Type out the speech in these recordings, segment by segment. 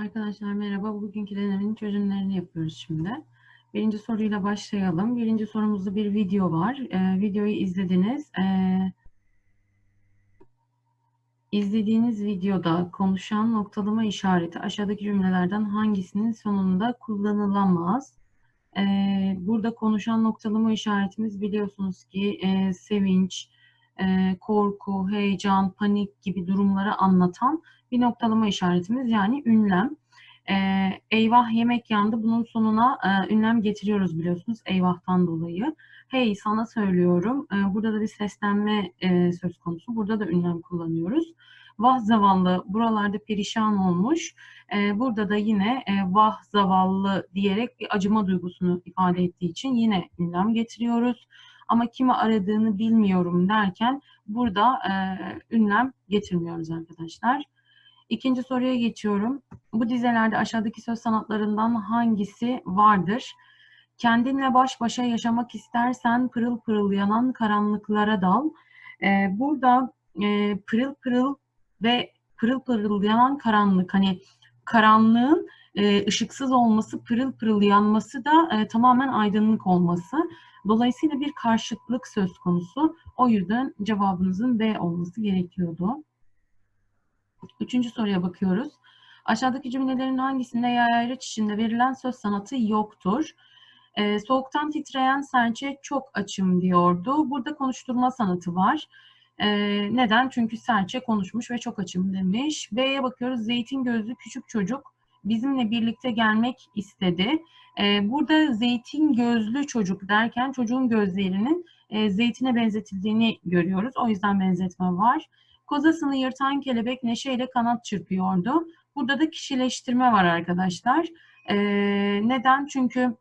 Arkadaşlar merhaba. Bugünkü denemenin çözümlerini yapıyoruz şimdi. Birinci soruyla başlayalım. Birinci sorumuzda bir video var. Ee, videoyu izlediniz. Ee, izlediğiniz videoda konuşan noktalama işareti aşağıdaki cümlelerden hangisinin sonunda kullanılamaz? Ee, burada konuşan noktalama işaretimiz biliyorsunuz ki e, sevinç, e, korku, heyecan, panik gibi durumları anlatan bir noktalama işaretimiz yani ünlem. E, eyvah yemek yandı bunun sonuna e, ünlem getiriyoruz biliyorsunuz eyvahtan dolayı. Hey sana söylüyorum. E, burada da bir seslenme e, söz konusu. Burada da ünlem kullanıyoruz. Vah zavallı buralarda perişan olmuş. E, burada da yine e, vah zavallı diyerek bir acıma duygusunu ifade ettiği için yine ünlem getiriyoruz ama kimi aradığını bilmiyorum derken burada e, ünlem getirmiyoruz arkadaşlar. İkinci soruya geçiyorum. Bu dizelerde aşağıdaki söz sanatlarından hangisi vardır? Kendinle baş başa yaşamak istersen pırıl pırıl yanan karanlıklara dal. Ee, burada e, pırıl pırıl ve pırıl pırıl yanan karanlık hani karanlığın e, ışıksız olması, pırıl pırıl yanması da e, tamamen aydınlık olması. Dolayısıyla bir karşıtlık söz konusu. O yüzden cevabınızın B olması gerekiyordu. Üçüncü soruya bakıyoruz. Aşağıdaki cümlelerin hangisinde yayayraç içinde verilen söz sanatı yoktur? Ee, soğuktan titreyen serçe çok açım diyordu. Burada konuşturma sanatı var. Ee, neden? Çünkü serçe konuşmuş ve çok açım demiş. B'ye bakıyoruz. Zeytin gözlü küçük çocuk bizimle birlikte gelmek istedi. Ee, burada zeytin gözlü çocuk derken çocuğun gözlerinin e, zeytine benzetildiğini görüyoruz. O yüzden benzetme var. Kozasını yırtan kelebek neşeyle kanat çırpıyordu. Burada da kişileştirme var arkadaşlar. Ee, neden? Çünkü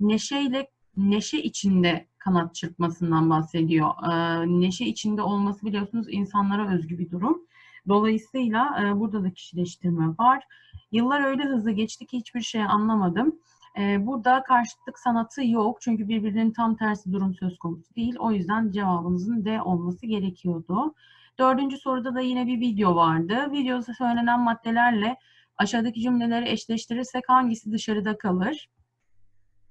neşeyle neşe içinde kanat çırpmasından bahsediyor. Ee, neşe içinde olması biliyorsunuz insanlara özgü bir durum. Dolayısıyla e, burada da kişileştirme var. Yıllar öyle hızlı geçti ki hiçbir şey anlamadım. Ee, burada karşıtlık sanatı yok çünkü birbirinin tam tersi durum söz konusu değil. O yüzden cevabımızın D olması gerekiyordu. Dördüncü soruda da yine bir video vardı. Videoda söylenen maddelerle aşağıdaki cümleleri eşleştirirsek hangisi dışarıda kalır?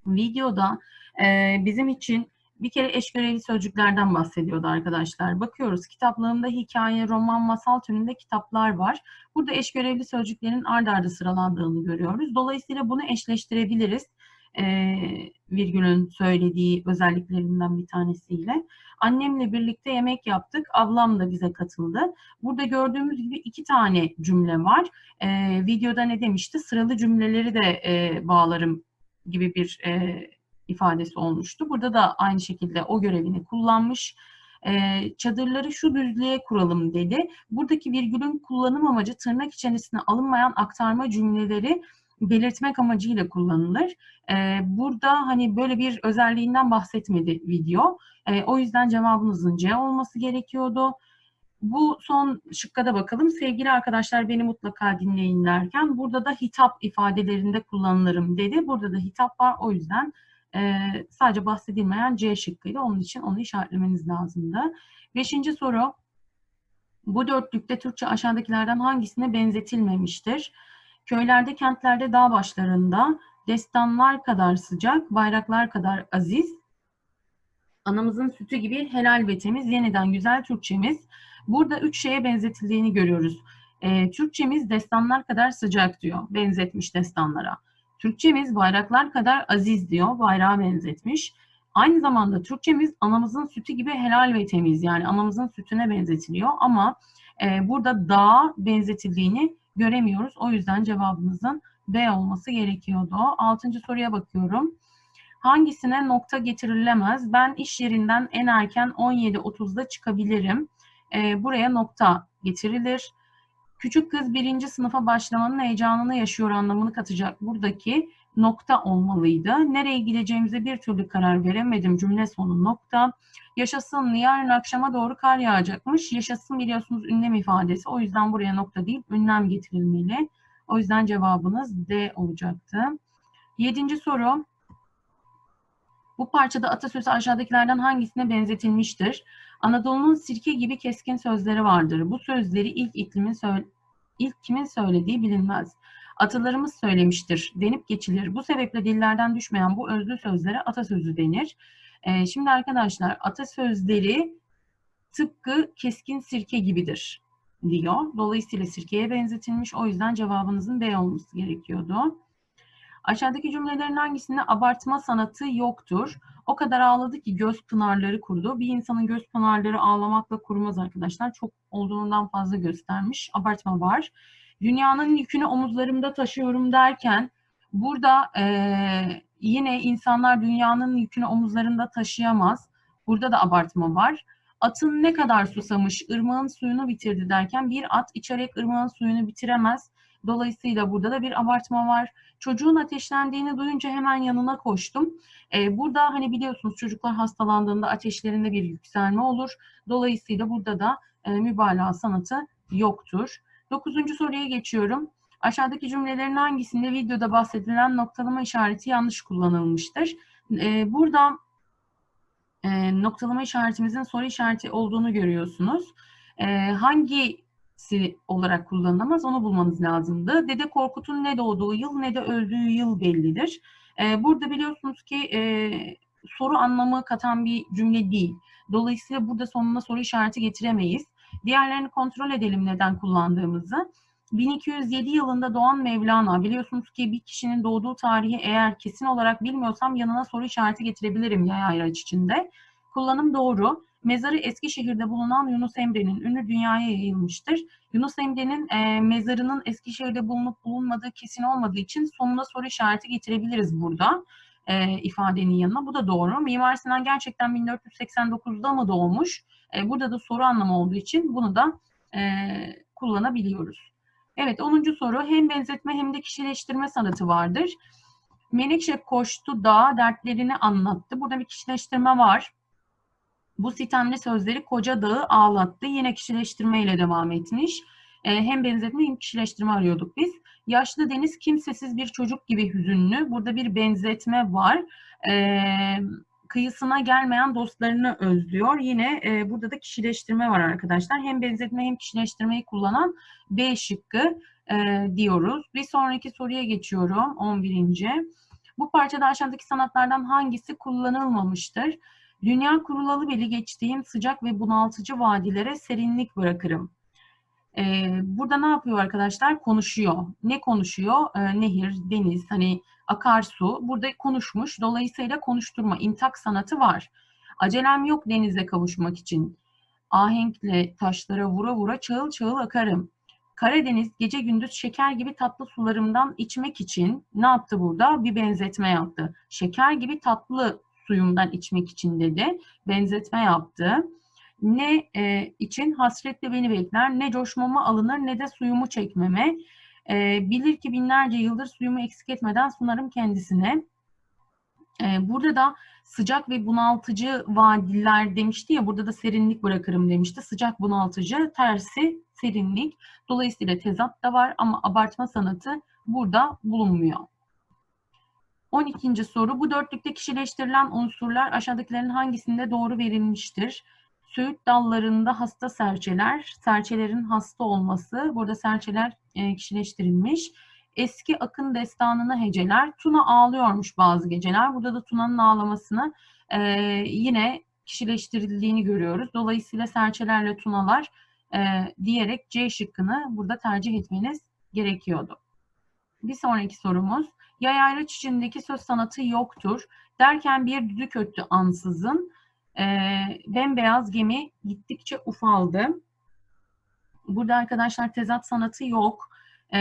Videoda e, bizim için bir kere eş görevli sözcüklerden bahsediyordu arkadaşlar. Bakıyoruz kitaplığımda hikaye, roman, masal türünde kitaplar var. Burada eş görevli sözcüklerin ard arda sıralandığını görüyoruz. Dolayısıyla bunu eşleştirebiliriz. E, virgülün söylediği özelliklerinden bir tanesiyle. Annemle birlikte yemek yaptık. Ablam da bize katıldı. Burada gördüğümüz gibi iki tane cümle var. E, videoda ne demişti? Sıralı cümleleri de e, bağlarım gibi bir e, ifadesi olmuştu. Burada da aynı şekilde o görevini kullanmış. E, çadırları şu düzlüğe kuralım dedi. Buradaki virgülün kullanım amacı tırnak içerisine alınmayan aktarma cümleleri belirtmek amacıyla kullanılır. E, burada hani böyle bir özelliğinden bahsetmedi video. E, o yüzden cevabımızın C olması gerekiyordu. Bu son şıkka da bakalım. Sevgili arkadaşlar beni mutlaka dinleyin derken burada da hitap ifadelerinde kullanılırım dedi. Burada da hitap var. O yüzden e, sadece bahsedilmeyen C şıkkıydı. Onun için onu işaretlemeniz lazımdı. Beşinci soru. Bu dörtlükte Türkçe aşağıdakilerden hangisine benzetilmemiştir? Köylerde, kentlerde, dağ başlarında destanlar kadar sıcak, bayraklar kadar aziz, anamızın sütü gibi helal ve temiz, yeniden güzel Türkçemiz. Burada üç şeye benzetildiğini görüyoruz. E, Türkçemiz destanlar kadar sıcak diyor, benzetmiş destanlara. Türkçemiz bayraklar kadar aziz diyor, bayrağa benzetmiş. Aynı zamanda Türkçemiz anamızın sütü gibi helal ve temiz yani anamızın sütüne benzetiliyor ama e, burada dağa benzetildiğini göremiyoruz. O yüzden cevabımızın B olması gerekiyordu. Altıncı soruya bakıyorum. Hangisine nokta getirilemez? Ben iş yerinden en erken 17.30'da çıkabilirim. E, buraya nokta getirilir. Küçük kız birinci sınıfa başlamanın heyecanını yaşıyor anlamını katacak buradaki nokta olmalıydı. Nereye gideceğimize bir türlü karar veremedim. Cümle sonu nokta. Yaşasın yarın akşama doğru kar yağacakmış. Yaşasın biliyorsunuz ünlem ifadesi. O yüzden buraya nokta değil ünlem getirilmeli. O yüzden cevabınız D olacaktı. Yedinci soru. Bu parçada atasözü aşağıdakilerden hangisine benzetilmiştir? Anadolu'nun sirke gibi keskin sözleri vardır. Bu sözleri ilk iklimin ilk kimin söylediği bilinmez. Atalarımız söylemiştir denip geçilir. Bu sebeple dillerden düşmeyen bu özlü sözlere atasözü denir. Ee, şimdi arkadaşlar atasözleri tıpkı keskin sirke gibidir diyor. Dolayısıyla sirkeye benzetilmiş. O yüzden cevabınızın B olması gerekiyordu. Aşağıdaki cümlelerin hangisinde abartma sanatı yoktur? O kadar ağladı ki göz pınarları kurudu. Bir insanın göz pınarları ağlamakla kurumaz arkadaşlar. Çok olduğundan fazla göstermiş. Abartma var. Dünyanın yükünü omuzlarımda taşıyorum derken burada e, yine insanlar dünyanın yükünü omuzlarında taşıyamaz. Burada da abartma var. Atın ne kadar susamış, ırmağın suyunu bitirdi derken bir at içerek ırmağın suyunu bitiremez. Dolayısıyla burada da bir abartma var. Çocuğun ateşlendiğini duyunca hemen yanına koştum. Ee, burada hani biliyorsunuz çocuklar hastalandığında ateşlerinde bir yükselme olur. Dolayısıyla burada da e, mübalağa sanatı yoktur. Dokuzuncu soruya geçiyorum. Aşağıdaki cümlelerin hangisinde videoda bahsedilen noktalama işareti yanlış kullanılmıştır? Ee, burada e, noktalama işaretimizin soru işareti olduğunu görüyorsunuz. E, hangisi olarak kullanılamaz onu bulmanız lazımdı. Dede Korkut'un ne doğduğu yıl ne de öldüğü yıl bellidir. E, burada biliyorsunuz ki e, soru anlamı katan bir cümle değil. Dolayısıyla burada sonuna soru işareti getiremeyiz. Diğerlerini kontrol edelim neden kullandığımızı. 1207 yılında doğan Mevlana. Biliyorsunuz ki bir kişinin doğduğu tarihi eğer kesin olarak bilmiyorsam yanına soru işareti getirebilirim yay ayraç içinde. Kullanım doğru. Mezarı Eskişehir'de bulunan Yunus Emre'nin ünlü dünyaya yayılmıştır. Yunus Emre'nin e, mezarının Eskişehir'de bulunup bulunmadığı kesin olmadığı için sonuna soru işareti getirebiliriz burada e, ifadenin yanına. Bu da doğru. Mimar Sinan gerçekten 1489'da mı doğmuş? E, burada da soru anlamı olduğu için bunu da e, kullanabiliyoruz. Evet 10. soru hem benzetme hem de kişileştirme sanatı vardır. Menekşe koştu da dertlerini anlattı. Burada bir kişileştirme var. Bu sitemli sözleri koca dağı ağlattı. Yine kişileştirme ile devam etmiş. Ee, hem benzetme hem kişileştirme arıyorduk biz. Yaşlı deniz kimsesiz bir çocuk gibi hüzünlü. Burada bir benzetme var. Ee, kıyısına gelmeyen dostlarını özlüyor. Yine e, burada da kişileştirme var arkadaşlar. Hem benzetme hem kişileştirmeyi kullanan B şıkkı e, diyoruz. Bir sonraki soruya geçiyorum. 11. Bu parçada aşağıdaki sanatlardan hangisi kullanılmamıştır? Dünya kurulalı beli geçtiğim sıcak ve bunaltıcı vadilere serinlik bırakırım. Ee, burada ne yapıyor arkadaşlar? Konuşuyor. Ne konuşuyor? Ee, nehir, deniz, hani akarsu. Burada konuşmuş. Dolayısıyla konuşturma, intak sanatı var. Acelem yok denize kavuşmak için. Ahenkle taşlara vura vura çağıl çağıl akarım. Karadeniz gece gündüz şeker gibi tatlı sularımdan içmek için ne yaptı burada? Bir benzetme yaptı. Şeker gibi tatlı suyumdan içmek için dedi. Benzetme yaptı. Ne e, için hasretle beni bekler, ne coşmama alınır ne de suyumu çekmeme. E, bilir ki binlerce yıldır suyumu eksik etmeden sunarım kendisine. E, burada da sıcak ve bunaltıcı vadiler demişti ya, burada da serinlik bırakırım demişti. Sıcak bunaltıcı, tersi serinlik. Dolayısıyla tezat da var ama abartma sanatı burada bulunmuyor. 12. soru. Bu dörtlükte kişileştirilen unsurlar aşağıdakilerin hangisinde doğru verilmiştir? Söğüt dallarında hasta serçeler, serçelerin hasta olması, burada serçeler e, kişileştirilmiş. Eski akın destanını heceler. Tuna ağlıyormuş bazı geceler. Burada da Tuna'nın ağlamasını e, yine kişileştirildiğini görüyoruz. Dolayısıyla serçelerle Tunalar e, diyerek C şıkkını burada tercih etmeniz gerekiyordu. Bir sonraki sorumuz. Yay ayraç içindeki söz sanatı yoktur. Derken bir düdük öttü ansızın. E, bembeyaz gemi gittikçe ufaldı. Burada arkadaşlar tezat sanatı yok. E,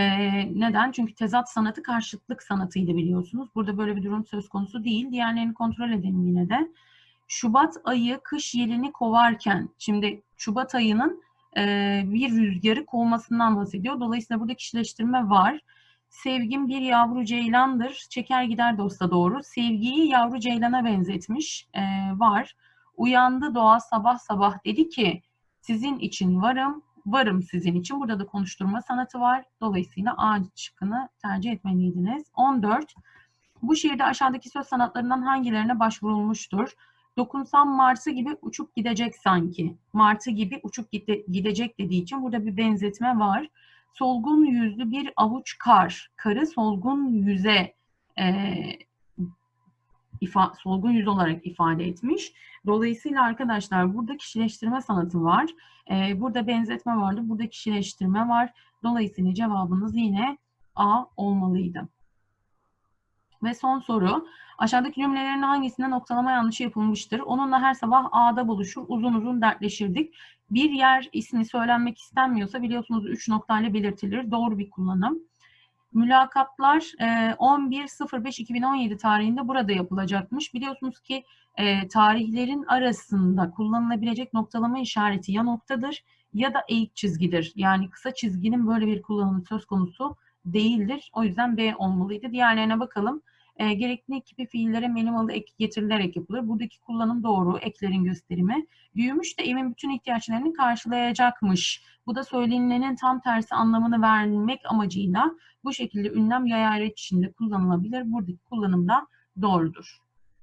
neden? Çünkü tezat sanatı karşıtlık sanatıydı biliyorsunuz. Burada böyle bir durum söz konusu değil. Diğerlerini kontrol edelim yine de. Şubat ayı kış yelini kovarken, şimdi Şubat ayının e, bir rüzgarı kovmasından bahsediyor. Dolayısıyla burada kişileştirme var. Sevgim bir yavru ceylandır, çeker gider dosta doğru. Sevgiyi yavru ceylana benzetmiş, e, var. Uyandı doğa sabah sabah dedi ki, sizin için varım, varım sizin için. Burada da konuşturma sanatı var. Dolayısıyla A şıkkını tercih etmeliydiniz. 14. Bu şiirde aşağıdaki söz sanatlarından hangilerine başvurulmuştur? Dokunsam Martı gibi uçup gidecek sanki. Martı gibi uçup gide, gidecek dediği için burada bir benzetme var. solgun yüzlü bir avuç kar. Karı solgun yüze e, ifa, solgun yüz olarak ifade etmiş. Dolayısıyla arkadaşlar burada kişileştirme sanatı var. E, burada benzetme vardı. Burada kişileştirme var. Dolayısıyla cevabınız yine A olmalıydı. Ve son soru. Aşağıdaki cümlelerin hangisinde noktalama yanlışı yapılmıştır? Onunla her sabah A'da buluşur, uzun uzun dertleşirdik. Bir yer ismi söylenmek istenmiyorsa biliyorsunuz 3 noktayla belirtilir. Doğru bir kullanım. Mülakatlar e, 11.05.2017 tarihinde burada yapılacakmış. Biliyorsunuz ki e, tarihlerin arasında kullanılabilecek noktalama işareti ya noktadır ya da eğik çizgidir. Yani kısa çizginin böyle bir kullanımı söz konusu değildir. O yüzden B olmalıydı. Diğerlerine bakalım. E, gerekli kipi fiillere minimalı ek getirilerek yapılır. Buradaki kullanım doğru. Eklerin gösterimi. Büyümüş de evin bütün ihtiyaçlarını karşılayacakmış. Bu da söylenilenin tam tersi anlamını vermek amacıyla bu şekilde ünlem yay ayrıç içinde kullanılabilir. Buradaki kullanım da doğrudur.